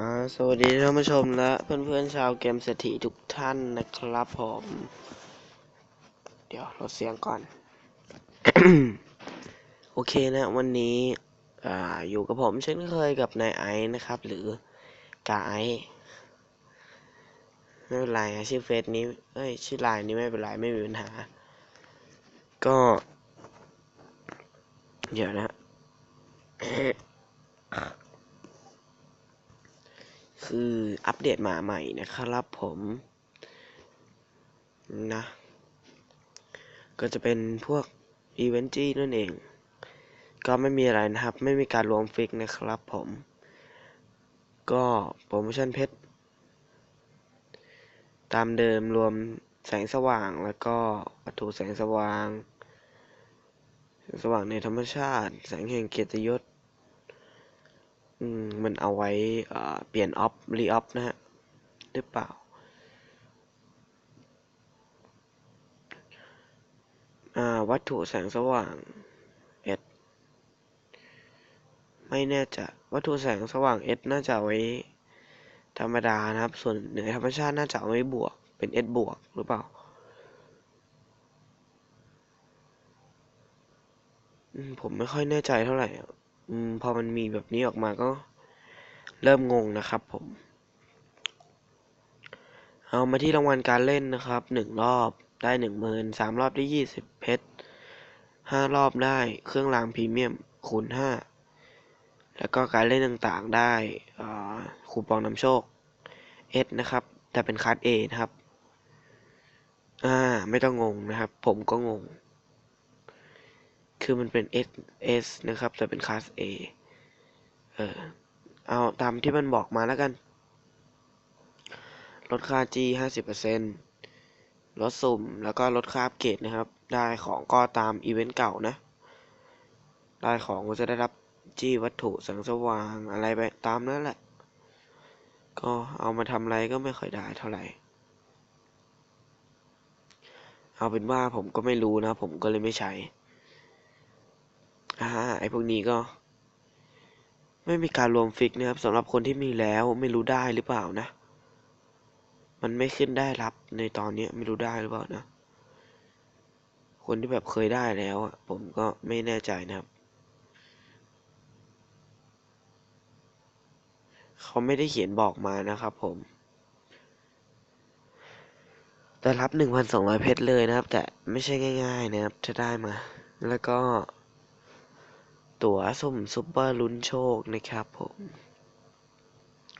อ่าสวัสดีท่านผู้ชมและเพื่อนๆชาวเกมเศรษฐีทุกท่านนะครับผม เดี๋ยวลดเสียงก่อน โอเคนะ วันนี้อ่าอยู่กับผมเช่นเคยกับนายไอซ์นะครับ หรือกาไอซ์ไม่เป็นไรอะชื่อเฟซนี้เอ้ยชื่อไลน์นี้ไม่เป็นไรไม่มีปัญหา ก็ เดี๋ยวนะ คืออัปเดตมาใหม่นะครับผมนะ ก็จะเป็นพวกอีเวนต์จี้นั่นเอง ก็ไม่มีอะไรนะครับ ไม่มีการรวมฟิกนะครับผม ก็โปรโมชั่นเพชร ตามเดิมรวมแสงสว่างแล้วก็วัตถุแสงสว่าง แสงสว่างในธรรมชาติ แสงแห่งเกียรติยศ อืมมันเอาไว้เปลี่ยนออฟรีออฟนะฮะหรือเปล่าวัตถุแสงสว่างเอสไม่แน่ใจวัตถุแสงสว่างเอสน่าจะไว้ธรรมดานะครับ ส่วนเหนือธรรมชาติน่าจะเอาไว้บวกเป็นเอสบวกหรือเปล่าผมไม่ค่อยแน่ใจเท่าไหร่ อืมพอมันมีแบบนี้ออกมาก็ เริ่มงงนะครับผม เอามาที่รางวัลการเล่นนะครับหนึ่งรอบได้หนึ่งหมื่นสามรอบได้ยี่สิบเพชรห้ารอบได้เครื่องรางพรีเมียมคูณห้าแล้วก็การเล่นต่างๆได้คูปองนำโชค S นะครับ แต่เป็นคัส A นะครับ อ่า ไม่ต้องงงนะครับ ผมก็งง คือมันเป็น S S นะครับ แต่เป็นคัส A เออ เอาตามที่มันบอกมาแล้วกัน ลดค่า G 50%ลดสุ่ม แล้วก็ลดค่าอัปเกรดนะครับ ได้ของก็ตามอีเวนต์เก่านะ ได้ของก็จะได้รับ G วัตถุแสงสว่างอะไรไปตามนั้นแหละ ก็เอามาทำอะไรก็ไม่ค่อยได้เท่าไหร่เอาเป็นว่าผมก็ไม่รู้นะ ผมก็เลยไม่ใช้ อ่าไอพวกนี้ก็ ไม่มีการรวมฟิกนะครับสำหรับคนที่มีแล้วไม่รู้ได้หรือเปล่านะ มันไม่ขึ้นได้รับในตอนนี้ไม่รู้ได้หรือเปล่านะ คนที่แบบเคยได้แล้วอะผมก็ไม่แน่ใจนะครับเขาไม่ได้เขียนบอกมานะครับผม แต่รับหนึ่งพันสองร้อยเพชรเลยนะครับ แต่ไม่ใช่ง่าย ๆ นะครับถ้าได้มา แล้วก็ ตั๋วสุ่มซุปเปอร์ลุ้นโชคนะครับผม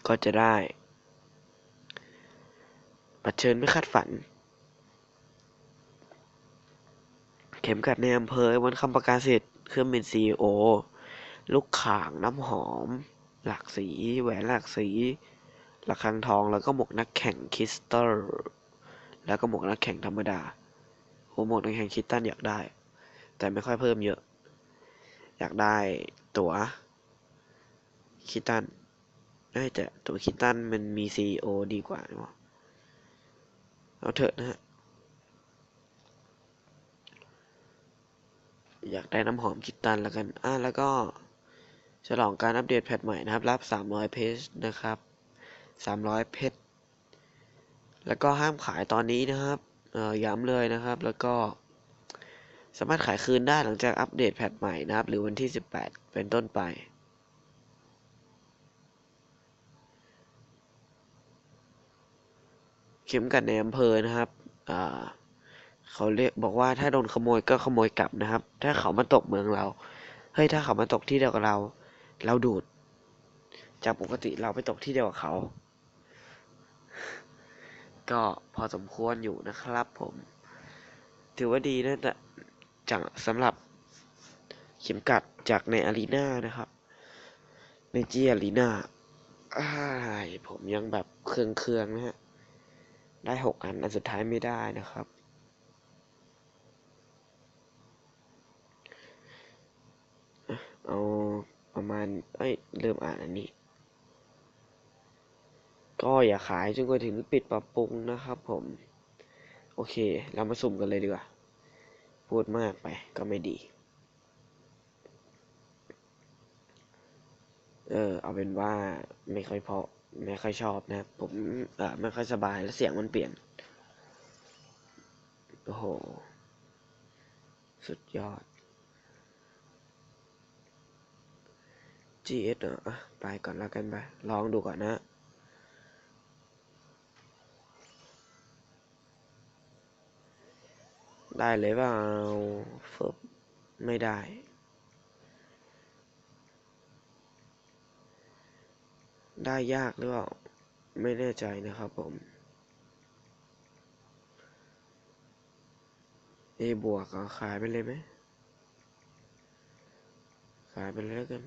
ก็จะได้บัตรเชิญไม่คาดฝัน เข็มกัดในอำเภอบนคำประกาศสิทธิ์เครื่องบินซีโอ ลูกข่างน้ำหอม หลากสี แหวนหลากสีระฆังทองแล้วก็หมวกนักแข่งคริสตัลแล้วก็หมวกนักแข่งธรรมดาโอ้หมวกนักแข่งคริสตัลอยากได้ แต่ไม่ค่อยเพิ่มเยอะ อยากได้ตั๋วคิตันได้แต่ตั๋วคิตันมันมีซีโอดีกว่าเนาะเอาเถอะนะฮะ อยากได้น้ำหอมคิตันแล้วกัน อะแล้วก็ฉลองการอัปเดตแพทใหม่นะครับ รับ 300 เพจนะครับ 300 เพชรแล้วก็ห้ามขายตอนนี้นะครับ เอ่อย้ำเลยนะครับ แล้วก็ สามารถขายคืนได้หลังจากอัปเดตแพทใหม่นะครับ หรือวันที่ 18 เป็นต้นไป เข็มกัดในอำเภอนะครับเขาเรียกบอกว่าถ้าโดนขโมยก็ขโมยกลับนะครับ ถ้าเขามาตกเมืองเรา เฮ้ยถ้าเขามาตกที่เดียวกับเรา เราดูด จากปกติเราไปตกที่เดียวกับเขา ก็พอสมควรอยู่นะครับผม ถือว่าดีนะแต่ จากสำหรับเข็มกัดจากในอารีนานะครับ ในจีอารีนาผมยังแบบเครื่องเคืองนะฮะ ได้หกอัน อันสุดท้ายไม่ได้นะครับ เอาประมาณ เอ้ย เริ่มอ่านอันนี้ ก็อย่าขายจนกว่าถึงปิดปรับปรุงนะครับผม โอเค เรามาสุ่มกันเลยดีกว่า พูดมากไปก็ไม่ดี เออ เอาเป็นว่าไม่ค่อยพอไม่ค่อยชอบนะผมเออไม่ค่อยสบายแล้วเสียงมันเปลี่ยน โอ้โห สุดยอด GS เหรออะไปก่อนแล้วกันไป ลองดูก่อนนะ ได้เลยเปล่าฟึบไม่ได้ ได้ยากหรือเปล่า ไม่แน่ใจนะครับผม A บวกขายไปเลยไหม ขายไปเลยกัน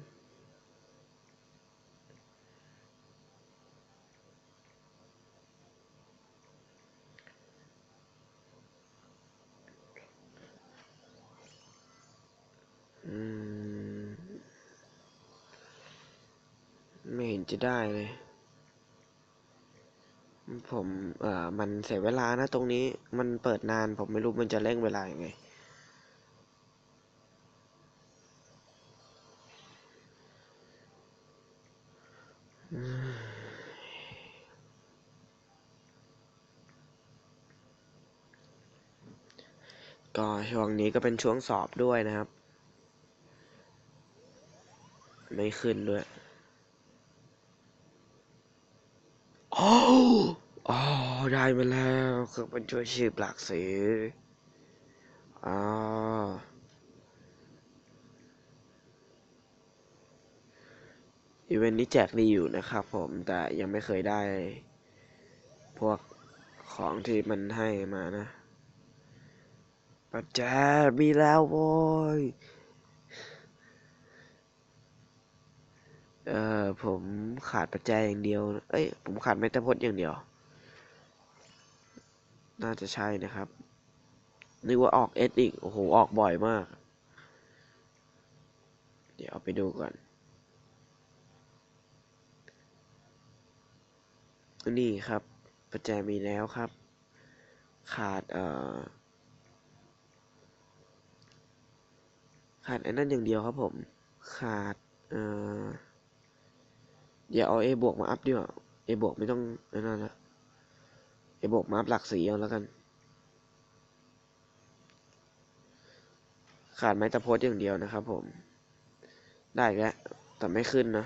อืม ไม่เห็น จะได้เลย ผมเอ่อมันเสียเวลานะตรงนี้มันเปิดนาน ผมไม่รู้มันจะเร่งเวลายังไงก็ช่วงนี้ก็เป็นช่วงสอบด้วยนะครับ ไม่ขึ้นด้วยโอ้อ๋อ ได้มาแล้วครื่องบรรจุชีพหลากสีอ๋ออีเวนต์นี้แจกดีอยู่นะครับผมแต่ยังไม่เคยได้ พวกของที่มันให้มานะปัจแจมีแล้วโว้ย เออผมขาดปัจจัยอย่างเดียว เอ้ย ผมขาดเมตาพจน์อย่างเดียว น่าจะใช่นะครับ นึกว่าออกเอสอีก โอ้โห ออกบ่อยมาก เดี๋ยวเอาไปดูก่อน นี่ครับปัจจัยมีแล้วครับ ขาด เอ่อ ขาดไอ้นั่นอย่างเดียวครับผม ขาด เอ่อ เดี๋ยวเอา A บวกมาอัพดีกว่า A บวกไม่ต้องไอ้นั่นละ A บวกมาอัพหลักสีเอาแล้วกัน ขาดไม้ตะโพดอย่างเดียวนะครับผม ได้แล้ว แต่ไม่ขึ้นนะ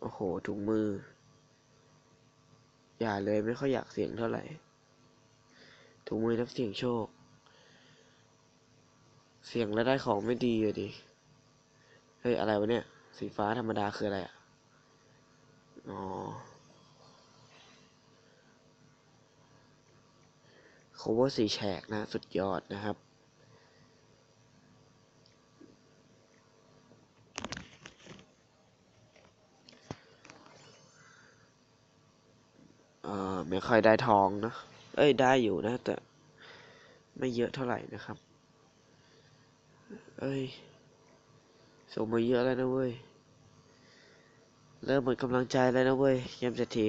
โอ้โห ถุงมือ อย่าเลยไม่ค่อยอยากเสี่ยงเท่าไหร่ ถุงมือนักเสี่ยงโชค เสี่ยงแล้วได้ของไม่ดีอะดิ เฮ้ย อะไรวะเนี่ย สีฟ้าธรรมดาคืออะไรอะ อ๋อ cover สีแฉกนะ สุดยอดนะครับ เอ่อ ไม่ค่อยได้ทองนะ เอ้ย ได้อยู่นะ แต่ ไม่เยอะเท่าไหร่นะครับ เอ้ย ส่งมาเยอะแล้วนะเว้ย เริ่มหมดกำลังใจแล้วนะเว้ยเกมเศรษฐี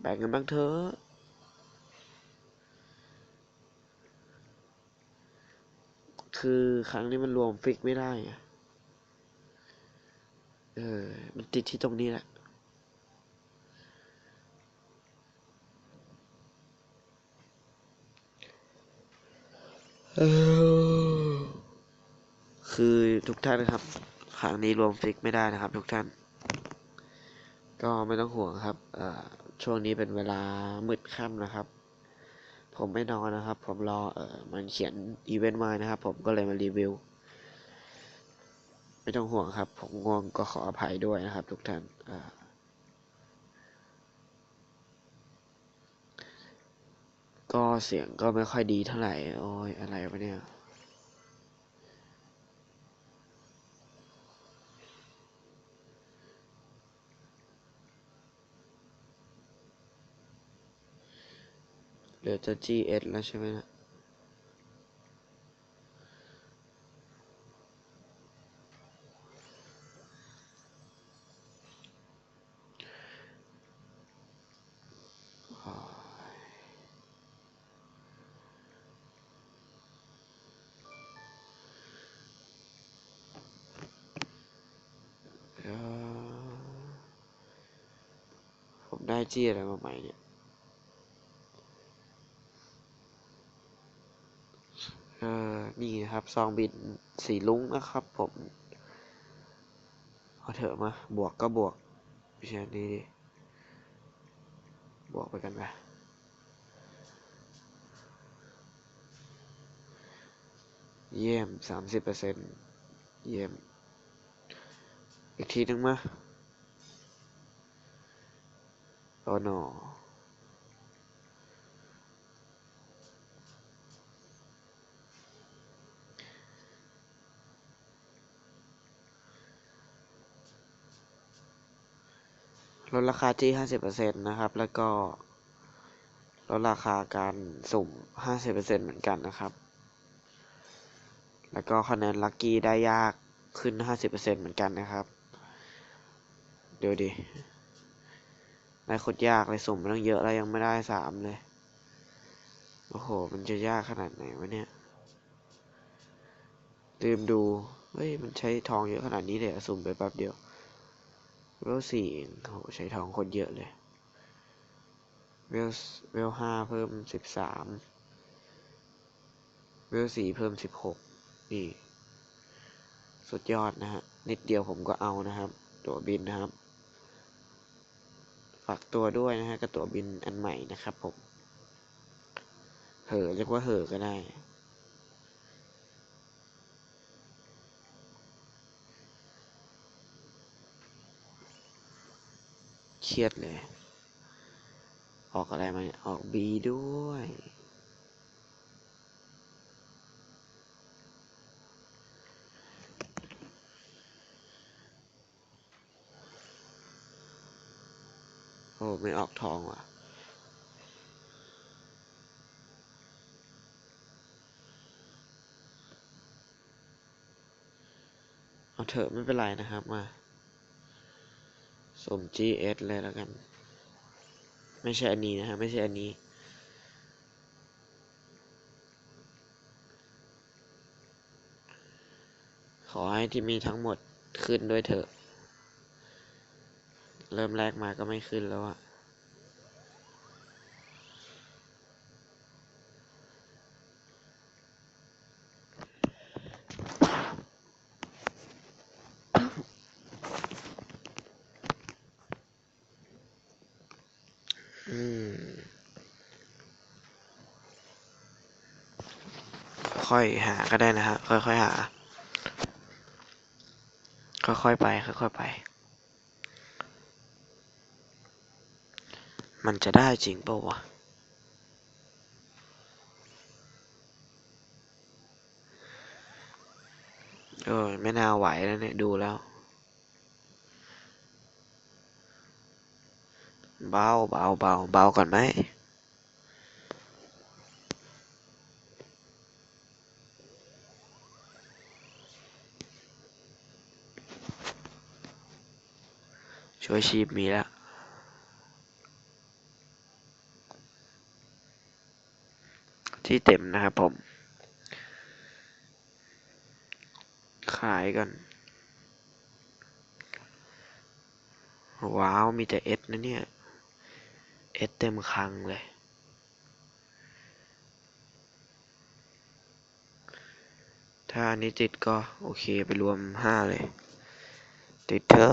แบ่งกันบ้างเถอะ คือครั้งนี้มันรวมฟิกไม่ได้เออ มันติดที่ตรงนี้แหละคือทุกท่านนะครับครั้งนี้รวมฟิกไม่ได้นะครับ ทุกท่าน ก็ไม่ต้องห่วงครับอ่อช่วงนี้เป็นเวลามืดค่ำนะครับ ผมไม่นอนนะครับ ผมรอเออมันเขียนอีเวนต์มานะครับ ผมก็เลยมารีวิว ไม่ต้องห่วงครับ ผมง่วงก็ขออภัยด้วยนะครับ ทุกท่านอ่อก็เสียงก็ไม่ค่อยดีเท่าไหร่ โอ้ยอะไรวะเนี่ย ยวจะ GS แล้วใช่ไหมนะผมได้จี้อะไรมาใหม่เนี่ย ซองบินสีลุ้งนะครับ ผมเอาเถอะมา บวกก็บวกไม่ใช่นี่ดิบวกไปกันไปเยี่ยมสามสิบเปอร์เซ็นเยี่ยม อีกทีนึงมาโอ้โน ลดราคาจี้ห้าสิบเปอร์เซ็นต์นะครับ แล้วก็ลดราคาการสุ่มห้าสิบเปอร์เซ็นต์เหมือนกันนะครับ แล้วก็คะแนนลัคกี้ได้ยากขึ้น50%เหมือนกันนะครับเดี๋ยวดิได้โคตรยากเลยสุ่มมาตั้งเยอะแล้วยังไม่ได้สามเลย โอ้โห มันจะยากขนาดไหนวะเนี่ยลืมดู เฮ้ย มันใช้ทองเยอะขนาดนี้เลยสุ่มไปแป๊บเดียว เวลสี่โหใช้ทองคนเยอะเลย เวลเวลห้าเพิ่มสิบสาม เวลสี่เพิ่มสิบหกนี่ สุดยอดนะฮะ นิดเดียวผมก็เอานะครับ ตั๋วบินนะครับ ฝากตัวด้วยนะฮะกับตั๋วบินอันใหม่นะครับผม เหอะเรียกว่าเหอะก็ได้ เครียดเลย ออกอะไรมาออกบีด้วย โอ้ไม่ออกทองว่ะเอาเถอะไม่เป็นไรนะครับมา สม GS เลยแล้วกัน ไม่ใช่อันนี้นะฮะ ไม่ใช่อันนี้ ขอให้ที่มีทั้งหมดขึ้นด้วยเถอะ เริ่มแรกมาก็ไม่ขึ้นแล้วอะ ค่อยหาก็ได้นะฮะ ค่อยๆหา ค่อยๆไป ค่อยๆไป มันจะได้จริงเปล่าวะเออไม่น่าไหวแล้วเนี่ย ดูแล้ว เบาเบาเบาเบาก่อนไหม ช่วยชีพมีแล้วที่เต็มนะครับผม ขายกัน ว้าว มีแต่เอสนะเนี่ย เอสเต็มคังเลย ถ้าอันนี้ติดก็ โอเคไปรวมห้าเลย ติดเถอ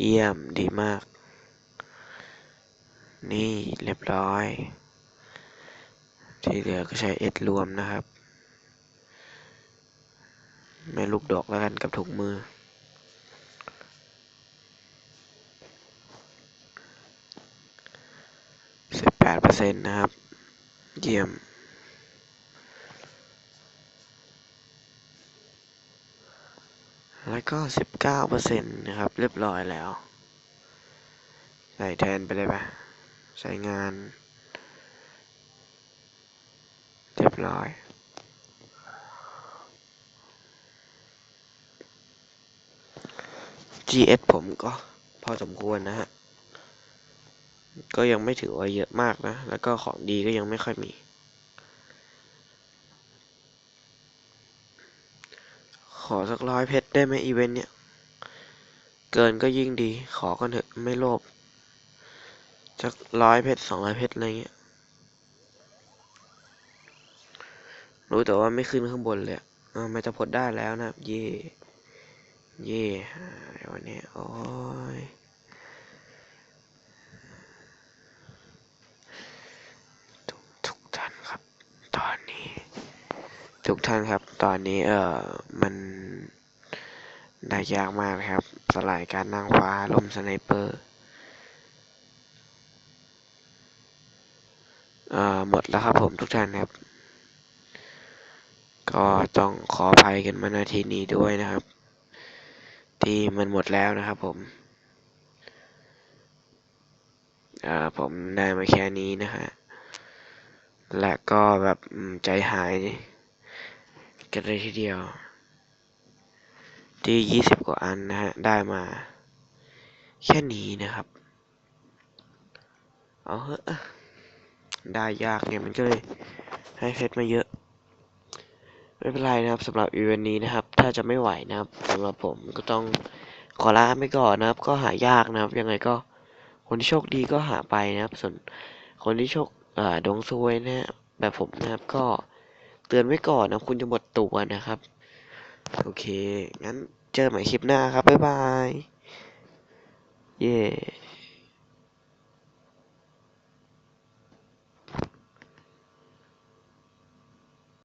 เยี่ยมดีมาก นี่เรียบร้อย ที่เหลือก็ใช้เอสรวมนะครับ ไม่ลูกดอกแล้วกันกับถุงมือสิบแปดเปอร์เซ็นต์นะครับ เยี่ยม แล้วก็สิบเก้าเปอร์เซ็นต์นะครับ เรียบร้อยแล้ว ใส่แทนไปเลยปะใช้งาน เรียบร้อย GS ผมก็พอสมควรนะฮะ ก็ยังไม่ถือว่าเยอะมากนะ แล้วก็ของดีก็ยังไม่ค่อยมี ขอสักร้อยเพชรได้ไหมอีเวนต์เนี่ย เกินก็ยิ่งดี ขอกันเถอะไม่โลภสักร้อยเพชรสองร้อยเพชรอะไรเงี้ย รู้แต่ว่าไม่ขึ้นข้างบนเลยอ่าไม่จะพดได้แล้วนะ เย่เย่วันนี้ โอ้ย ทุกทุกท่านครับ ตอนนี้ ทุกท่านครับ ตอนนี้เอ่อมันได้ยากมากครับ สลายการนั่งฟ้าลมสไนเปอร์เอ่อหมดแล้วครับผมทุกท่านครับ ก็ต้องขออภัยกันมาณทีนี้ด้วยนะครับ ที่มันหมดแล้วนะครับผมเอ่อผมได้มาแค่นี้นะฮะและก็แบบใจหาย กันเลยทีเดียวที่ยี่สิบกว่าอันนะฮะ ได้มา แค่นี้นะครับ เอาเหอะได้ยากเนี่ยมันก็เลยให้เพชรมาเยอะ ไม่เป็นไรนะครับสำหรับอีเวนต์นี้นะครับ ถ้าจะไม่ไหวนะครับสำหรับผมก็ต้องขอลาไปก่อนนะครับ ก็หายากนะครับ ยังไงก็คนที่โชคดีก็หาไปนะครับ ส่วนคนที่โชคดวงซวยนะฮะแบบผมนะครับก็ เตือนไว้ก่อนนะคุณจะหมดตัวนะครับ โอเค งั้นเจอใหม่คลิปหน้าครับ บ๊ายบาย เย้